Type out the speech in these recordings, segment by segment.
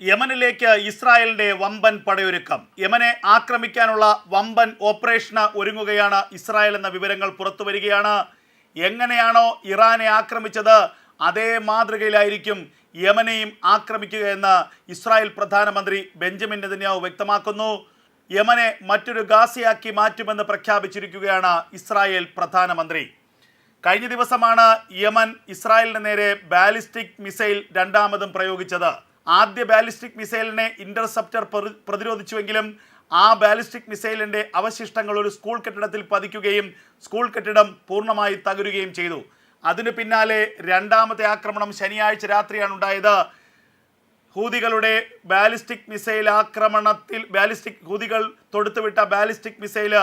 യമനിലേക്ക് ഇസ്രായേലിന്റെ വമ്പൻ പടയൊരുക്കം. യമനെ ആക്രമിക്കാനുള്ള വമ്പൻ ഓപ്പറേഷന് ഒരുങ്ങുകയാണ് ഇസ്രായേൽ എന്ന വിവരങ്ങൾ പുറത്തു വരികയാണ്. എങ്ങനെയാണോ ഇറാനെ ആക്രമിച്ചത് അതേ മാതൃകയിലായിരിക്കും യമനെയും ആക്രമിക്കുക എന്ന് ഇസ്രായേൽ പ്രധാനമന്ത്രി ബെഞ്ചമിൻ നെതന്യാഹു വ്യക്തമാക്കുന്നു. യമനെ മറ്റൊരു ഗാസിയാക്കി മാറ്റുമെന്ന് പ്രഖ്യാപിച്ചിരിക്കുകയാണ് ഇസ്രായേൽ പ്രധാനമന്ത്രി. കഴിഞ്ഞ ദിവസമാണ് യമൻ ഇസ്രായേലിന് നേരെ ബാലിസ്റ്റിക് മിസൈൽ രണ്ടാമതും പ്രയോഗിച്ചത്. ആദ്യ ബാലിസ്റ്റിക് മിസൈലിനെ ഇന്റർസെപ്റ്റർ പ്രതി- പ്രതിരോധിച്ചുവെങ്കിലും ആ ബാലിസ്റ്റിക് മിസൈലിന്റെ അവശിഷ്ടങ്ങൾ ഒരു സ്കൂൾ കെട്ടിടത്തിൽ പതിക്കുകയും സ്കൂൾ കെട്ടിടം പൂർണമായി തകരുകയും ചെയ്തു. അതിനു പിന്നാലെ രണ്ടാമത്തെ ആക്രമണം ശനിയാഴ്ച രാത്രിയാണ് ഉണ്ടായത് ഹൂതികളുടെ ബാലിസ്റ്റിക് മിസൈൽ ആക്രമണത്തിൽ ബാലിസ്റ്റിക് ഹൂതികൾ തൊടുത്തുവിട്ട ബാലിസ്റ്റിക് മിസൈൽ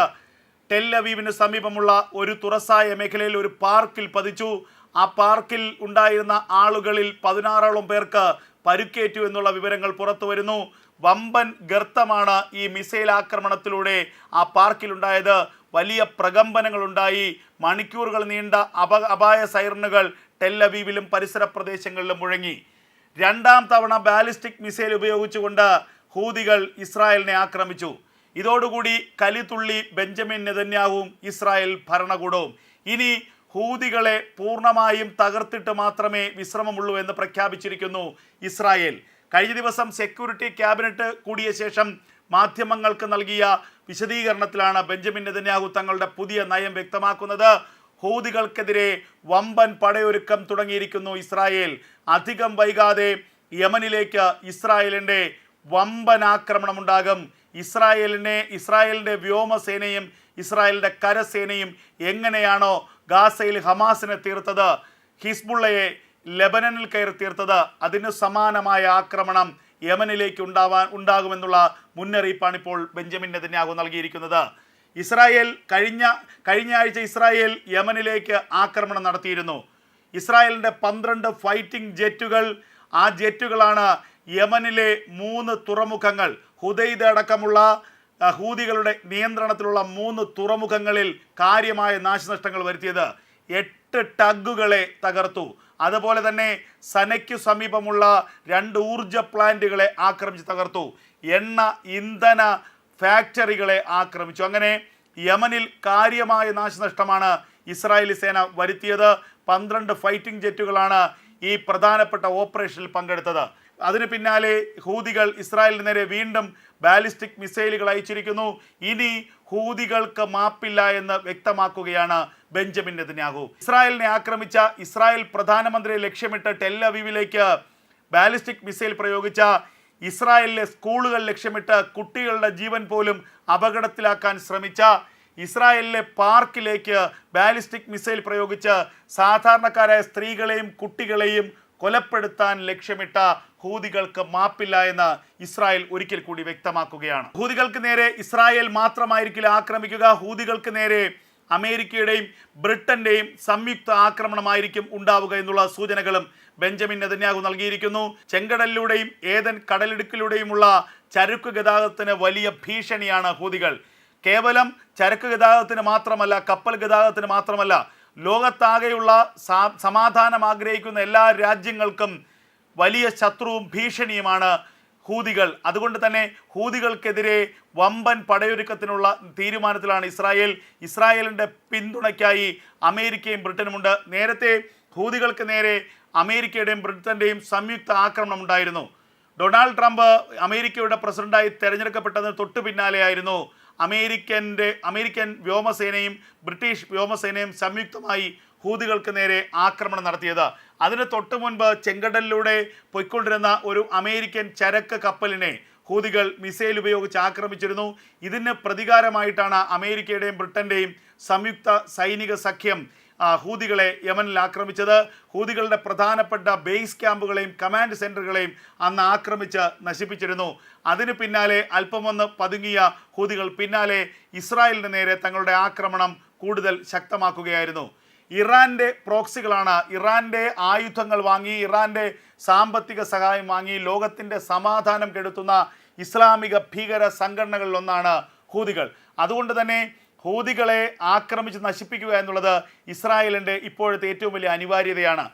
ടെല്ലവീവിന് സമീപമുള്ള ഒരു തുറസായ മേഖലയിൽ ഒരു പാർക്കിൽ പതിച്ചു. ആ പാർക്കിൽ ഉണ്ടായിരുന്ന ആളുകളിൽ പതിനാറോളം പേർക്ക് പരുക്കേറ്റു എന്നുള്ള വിവരങ്ങൾ പുറത്തു വരുന്നു. വമ്പൻ ഗർത്തമാണ് ഈ മിസൈൽ ആക്രമണത്തിലൂടെ ആ പാർക്കിലുണ്ടായത്. വലിയ പ്രകമ്പനങ്ങൾ ഉണ്ടായി മണിക്കൂറുകൾ നീണ്ട അപ അപായ സൈറനുകൾ ടെല്ലവീവിലും പരിസര പ്രദേശങ്ങളിലും മുഴങ്ങി. രണ്ടാം തവണ ബാലിസ്റ്റിക് മിസൈൽ ഉപയോഗിച്ചുകൊണ്ട് ഹൂതികൾ ഇസ്രായേലിനെ ആക്രമിച്ചു. ഇതോടുകൂടി കലിതുള്ളി ബെഞ്ചമിൻ നെതന്യാഹുവും ഇസ്രായേൽ ഭരണകൂടവും. ഇനി ഹൂതികളെ പൂർണമായും തകർത്തിട്ട് മാത്രമേ വിശ്രമമുള്ളൂ എന്ന് പ്രഖ്യാപിച്ചിരിക്കുന്നു ഇസ്രായേൽ. കഴിഞ്ഞ ദിവസം സെക്യൂരിറ്റി ക്യാബിനറ്റ് കൂടിയ ശേഷം മാധ്യമങ്ങൾക്ക് നൽകിയ വിശദീകരണത്തിലാണ് ബെഞ്ചമിൻ നെതന്യാഹു തങ്ങളുടെ പുതിയ നയം വ്യക്തമാക്കുന്നത്. ഹൂതികൾക്കെതിരെ വമ്പൻ പടയൊരുക്കം തുടങ്ങിയിരിക്കുന്നു ഇസ്രായേൽ. അധികം വൈകാതെ യമനിലേക്ക് ഇസ്രായേലിന്റെ വമ്പൻ ആക്രമണം ഉണ്ടാകും ഇസ്രായേലിനെ ഇസ്രായേലിന്റെ വ്യോമസേനയും ഇസ്രായേലിന്റെ കരസേനയും എങ്ങനെയാണോ ഗാസയിൽ ഹമാസിനെ തീർത്തത് ഹിസ്ബുള്ളയെ ലെബനനിൽ കയറി തീർത്തത് അതിന് സമാനമായ ആക്രമണം യമനിലേക്ക് ഉണ്ടാവാൻ ഉണ്ടാകുമെന്നുള്ള മുന്നറിയിപ്പാണ് ഇപ്പോൾ ബെഞ്ചമിൻ നെതന്യാഹു നൽകിയിരിക്കുന്നത്. ഇസ്രായേൽ കഴിഞ്ഞ കഴിഞ്ഞ ആഴ്ച ഇസ്രായേൽ യമനിലേക്ക് ആക്രമണം നടത്തിയിരുന്നു. ഇസ്രായേലിന്റെ പന്ത്രണ്ട് ഫൈറ്റിംഗ് ജെറ്റുകൾ ആ ജെറ്റുകളാണ് യമനിലെ മൂന്ന് തുറമുഖങ്ങൾ ഹുദൈദ അടക്കമുള്ള ഹൂതികളുടെ നിയന്ത്രണത്തിലുള്ള മൂന്ന് തുറമുഖങ്ങളിൽ കാര്യമായ നാശനഷ്ടങ്ങൾ വരുത്തിയത് എട്ട് ടഗുകളെ തകർത്തു. അതുപോലെ തന്നെ സനയ്ക്കു സമീപമുള്ള രണ്ട് ഊർജ പ്ലാന്റുകളെ ആക്രമിച്ച് തകർത്തു. എണ്ണ ഇന്ധന ഫാക്ടറികളെ ആക്രമിച്ചു. അങ്ങനെ യമനിൽ കാര്യമായ നാശനഷ്ടമാണ് ഇസ്രായേലി സേന വരുത്തിയത്. പന്ത്രണ്ട് ഫൈറ്റിംഗ് ജെറ്റുകളാണ് ഈ പ്രധാനപ്പെട്ട ഓപ്പറേഷനിൽ പങ്കെടുത്തത്. അതിന് പിന്നാലെ ഹൂതികൾ ഇസ്രായേലിന് നേരെ വീണ്ടും ബാലിസ്റ്റിക് മിസൈലുകൾ അയച്ചിരിക്കുന്നു. ഇനി ഹൂതികൾക്ക് മാപ്പില്ല എന്ന് വ്യക്തമാക്കുകയാണ് ബെഞ്ചമിൻ നെതന്യാഹു. ഇസ്രായേലിനെ ആക്രമിച്ച ഇസ്രായേൽ പ്രധാനമന്ത്രിയെ ലക്ഷ്യമിട്ട് ടെൽ അവീവിലേക്ക് ബാലിസ്റ്റിക് മിസൈൽ പ്രയോഗിച്ച ഇസ്രായേലിലെ സ്കൂളുകൾ ലക്ഷ്യമിട്ട് കുട്ടികളുടെ ജീവൻ പോലും അപകടത്തിലാക്കാൻ ശ്രമിച്ച ഇസ്രായേലിലെ പാർക്കിലേക്ക് ബാലിസ്റ്റിക് മിസൈൽ പ്രയോഗിച്ച് സാധാരണക്കാരായ സ്ത്രീകളെയും കുട്ടികളെയും കൊലപ്പെടുത്താൻ ലക്ഷ്യമിട്ട ഹൂതികൾക്ക് മാപ്പില്ല എന്ന് ഇസ്രായേൽ ഒരിക്കൽ കൂടി വ്യക്തമാക്കുകയാണ്. ഹൂതികൾക്ക് നേരെ ഇസ്രായേൽ മാത്രമായിരിക്കില്ല ആക്രമിക്കുക. ഹൂതികൾക്ക് നേരെ അമേരിക്കയുടെയും ബ്രിട്ടന്റെയും സംയുക്ത ആക്രമണമായിരിക്കും ഉണ്ടാവുക എന്നുള്ള സൂചനകളും ബെഞ്ചമിൻ നെതന്യാഹു നൽകിയിരിക്കുന്നു. ചെങ്കടലിലൂടെയും ഏതൻ കടലിടുക്കിലൂടെയുമുള്ള ചരക്ക് ഗതാഗതത്തിന് വലിയ ഭീഷണിയാണ് ഹൂതികൾ. കേവലം ചരക്ക് ഗതാഗതത്തിന് മാത്രമല്ല കപ്പൽ ഗതാഗതത്തിന് മാത്രമല്ല ലോകത്താകെയുള്ള സമാധാനം ആഗ്രഹിക്കുന്ന എല്ലാ രാജ്യങ്ങൾക്കും വലിയ ശത്രുവും ഭീഷണിയുമാണ് ഹൂതികൾ. അതുകൊണ്ട് തന്നെ ഹൂതികൾക്കെതിരെ വമ്പൻ പടയൊരുക്കത്തിനുള്ള തീരുമാനത്തിലാണ് ഇസ്രായേൽ. ഇസ്രായേലിന്റെ പിന്തുണയ്ക്കായി അമേരിക്കയും ബ്രിട്ടനുമുണ്ട് നേരത്തെ ഹൂതികൾക്ക് നേരെ അമേരിക്കയുടെയും ബ്രിട്ടന്റെയും സംയുക്ത ആക്രമണം ഉണ്ടായിരുന്നു. ഡൊണാൾഡ് ട്രംപ് അമേരിക്കയുടെ പ്രസിഡന്റായി തെരഞ്ഞെടുക്കപ്പെട്ടതിന് തൊട്ടു പിന്നാലെയായിരുന്നു അമേരിക്കന്റെ അമേരിക്കൻ വ്യോമസേനയും ബ്രിട്ടീഷ് വ്യോമസേനയും സംയുക്തമായി ഹൂതികൾക്ക് നേരെ ആക്രമണം നടത്തിയത്. അതിന് തൊട്ടു മുൻപ് ചെങ്കടലിലൂടെ പൊയ്ക്കൊണ്ടിരുന്ന ഒരു അമേരിക്കൻ ചരക്ക് കപ്പലിനെ ഹൂതികൾ മിസൈൽ ഉപയോഗിച്ച് ആക്രമിച്ചിരുന്നു. ഇതിന് പ്രതികാരമായിട്ടാണ് അമേരിക്കയുടെയും ബ്രിട്ടന്റെയും സംയുക്ത സൈനിക സഖ്യം ഹൂതികളെ യമനിൽ ആക്രമിച്ചത്. ഹൂതികളുടെ പ്രധാനപ്പെട്ട ബേസ് ക്യാമ്പുകളെയും കമാൻഡ് സെന്ററുകളെയും അന്ന് ആക്രമിച്ച് നശിപ്പിച്ചിരുന്നു. അതിന് പിന്നാലെ അല്പമൊന്ന് പതുങ്ങിയ ഹൂതികൾ പിന്നാലെ ഇസ്രായേലിന് നേരെ തങ്ങളുടെ ആക്രമണം കൂടുതൽ ശക്തമാക്കുകയായിരുന്നു. ഇറാന്റെ പ്രോക്സികളാണ് ഇറാന്റെ ആയുധങ്ങൾ വാങ്ങി ഇറാന്റെ സാമ്പത്തിക സഹായം വാങ്ങി ലോകത്തിന്റെ സമാധാനം കെടുത്തുന്ന ഇസ്ലാമിക ഭീകര സംഘടനകളിലൊന്നാണ് ഹൂതികൾ. അതുകൊണ്ട് തന്നെ ഹൂതികളെ ആക്രമിച്ച് നശിപ്പിക്കുക എന്നുള്ളത് ഇസ്രായേലിന്റെ ഇപ്പോഴത്തെ ഏറ്റവും വലിയ അനിവാര്യതയാണ്.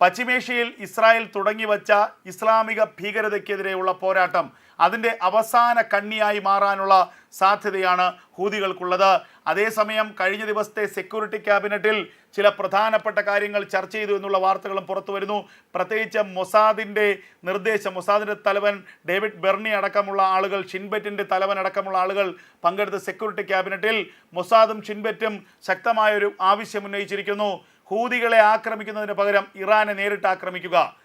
പശ്ചിമേഷ്യയിൽ ഇസ്രായേൽ തുടങ്ങി വച്ച ഇസ്ലാമിക ഭീകരതയ്ക്കെതിരെയുള്ള പോരാട്ടം അതിന്റെ അവസാന കണ്ണിയായി മാറാനുള്ള സാധ്യതയാണ് ഹൂതികൾക്കുള്ളത്. അതേസമയം കഴിഞ്ഞ ദിവസത്തെ സെക്യൂരിറ്റി ക്യാബിനറ്റിൽ ചില പ്രധാനപ്പെട്ട കാര്യങ്ങൾ ചർച്ച ചെയ്തു എന്നുള്ള വാർത്തകളും പുറത്തു വരുന്നു. പ്രത്യേകിച്ച് മൊസാദിന്റെ നിർദ്ദേശം മൊസാദിന്റെ തലവൻ ഡേവിഡ് ബെർണി അടക്കമുള്ള ആളുകൾ ഷിൻബെറ്റിന്റെ തലവൻ അടക്കമുള്ള ആളുകൾ പങ്കെടുത്ത സെക്യൂരിറ്റി ക്യാബിനറ്റിൽ മൊസാദും ഷിൻബെറ്റും ശക്തമായൊരു ആവശ്യം ഉന്നയിച്ചിരിക്കുന്നു. ഹൂതികളെ ആക്രമിക്കുന്നതിന് പകരം ഇറാനെ നേരിട്ട് ആക്രമിക്കുക.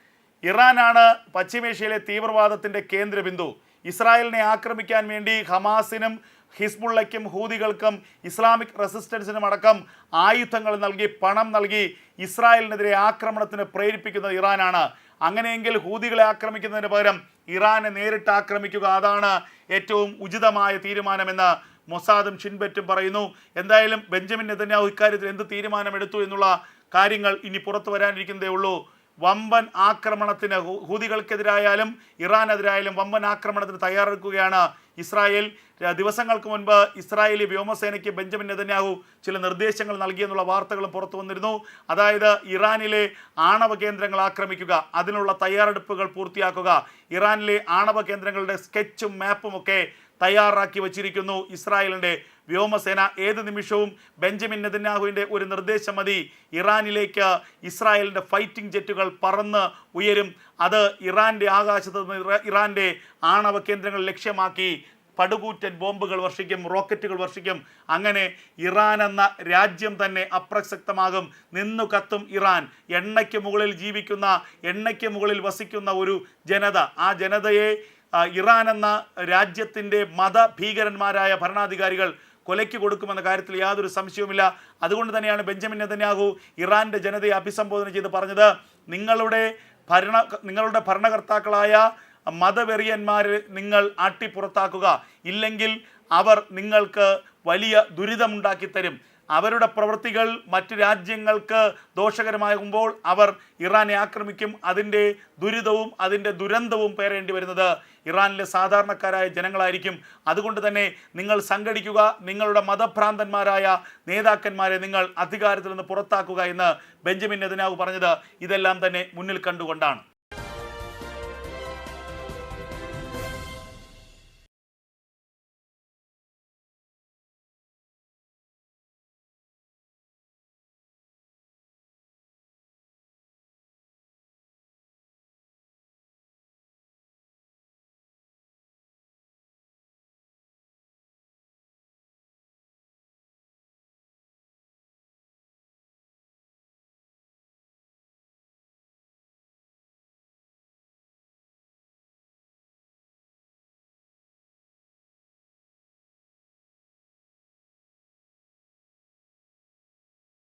ഇറാനാണ് പശ്ചിമേഷ്യയിലെ തീവ്രവാദത്തിന്റെ കേന്ദ്രബിന്ദു. ഇസ്രായേലിനെ ആക്രമിക്കാൻ വേണ്ടി ഹമാസിനും ഹിസ്ബുള്ളയ്ക്കും ഹൂതികൾക്കും ഇസ്ലാമിക് റെസിസ്റ്റൻസിനും അടക്കം ആയുധങ്ങൾ നൽകി പണം നൽകി ഇസ്രായേലിനെതിരെ ആക്രമണത്തിന് പ്രേരിപ്പിക്കുന്നത് ഇറാനാണ്. അങ്ങനെയെങ്കിൽ ഹൂതികളെ ആക്രമിക്കുന്നതിന് പകരം ഇറാനെ നേരിട്ട് ആക്രമിക്കുക അതാണ് ഏറ്റവും ഉചിതമായ തീരുമാനമെന്ന് മൊസാദും ഷിൻബറ്റും പറയുന്നു. എന്തായാലും ബെഞ്ചമിൻ നെതന്യാഹു ഇക്കാര്യത്തിൽ എന്ത് തീരുമാനമെടുത്തു എന്നുള്ള കാര്യങ്ങൾ ഇനി പുറത്തു വരാനിരിക്കുന്നതേ ഉള്ളൂ. വമ്പൻ ആക്രമണത്തിന് ഹൂതികൾക്കെതിരായാലും ഇറാനെതിരായാലും വമ്പൻ ആക്രമണത്തിന് തയ്യാറെടുക്കുകയാണ് ഇസ്രായേൽ. ദിവസങ്ങൾക്ക് മുൻപ് ഇസ്രായേലി വ്യോമസേനയ്ക്ക് ബെഞ്ചമിൻ നെതന്യാഹു ചില നിർദ്ദേശങ്ങൾ നൽകിയെന്നുള്ള വാർത്തകളും പുറത്തു വന്നിരുന്നു. അതായത് ഇറാനിലെ ആണവ കേന്ദ്രങ്ങൾ ആക്രമിക്കുക അതിനുള്ള തയ്യാറെടുപ്പുകൾ പൂർത്തിയാക്കുക ഇറാനിലെ ആണവ കേന്ദ്രങ്ങളുടെ സ്കെച്ചും മാപ്പും ഒക്കെ തയ്യാറാക്കി വച്ചിരിക്കുന്നു ഇസ്രായേലിന്റെ വ്യോമസേന ഏത് നിമിഷവും ബെഞ്ചമിൻ നെതന്യാഹുവിന്റെ ഒരു നിർദ്ദേശം മതി. ഇറാനിലേക്ക് ഇസ്രായേലിന്റെ ഫൈറ്റിംഗ് ജെറ്റുകൾ പറന്ന് ഉയരും. അത് ഇറാന്റെ ആകാശത്ത് ഇറാന്റെ ആണവ കേന്ദ്രങ്ങൾ ലക്ഷ്യമാക്കി പടുകൂറ്റൻ ബോംബുകൾ വർഷിക്കും റോക്കറ്റുകൾ വർഷിക്കും. അങ്ങനെ ഇറാൻ എന്ന രാജ്യം തന്നെ അപ്രസക്തമാകും. നിന്നു കത്തും ഇറാൻ. എണ്ണയ്ക്ക് മുകളിൽ ജീവിക്കുന്ന എണ്ണയ്ക്ക് മുകളിൽ വസിക്കുന്ന ഒരു ജനത. ആ ജനതയെ ഇറാൻ എന്ന രാജ്യത്തിന്റെ മതഭീകരന്മാരായ ഭരണാധികാരികൾ കൊലയ്ക്ക് കൊടുക്കുമെന്ന കാര്യത്തിൽ യാതൊരു സംശയവുമില്ല. അതുകൊണ്ട് തന്നെയാണ് ബെഞ്ചമിൻ നെതന്യാഹു ഇറാന്റെ ജനതയെ അഭിസംബോധന ചെയ്ത് പറഞ്ഞത്. നിങ്ങളുടെ ഭരണ നിങ്ങളുടെ ഭരണകർത്താക്കളായ മതവെറിയന്മാരെ നിങ്ങൾ ആട്ടിപ്പുറത്താക്കുക. ഇല്ലെങ്കിൽ അവർ നിങ്ങൾക്ക് വലിയ ദുരിതമുണ്ടാക്കി തരും അവരുടെ പ്രവൃത്തികൾ മറ്റു രാജ്യങ്ങൾക്ക് ദോഷകരമാകുമ്പോൾ അവർ ഇറാനെ ആക്രമിക്കും. അതിന്റെ ദുരിതവും അതിന്റെ ദുരന്തവും പേരേണ്ടി വരുന്നത് ഇറാനിലെ സാധാരണക്കാരായ ജനങ്ങളായിരിക്കും. അതുകൊണ്ട് തന്നെ നിങ്ങൾ സംഘടിക്കുക. നിങ്ങളുടെ മതഭ്രാന്തന്മാരായ നേതാക്കന്മാരെ നിങ്ങൾ അധികാരത്തിൽ നിന്ന് പുറത്താക്കുക എന്ന് ബെഞ്ചമിൻ നെതന്യാഹു പറഞ്ഞത് ഇതെല്ലാം തന്നെ മുന്നിൽ കണ്ടുകൊണ്ടാണ്.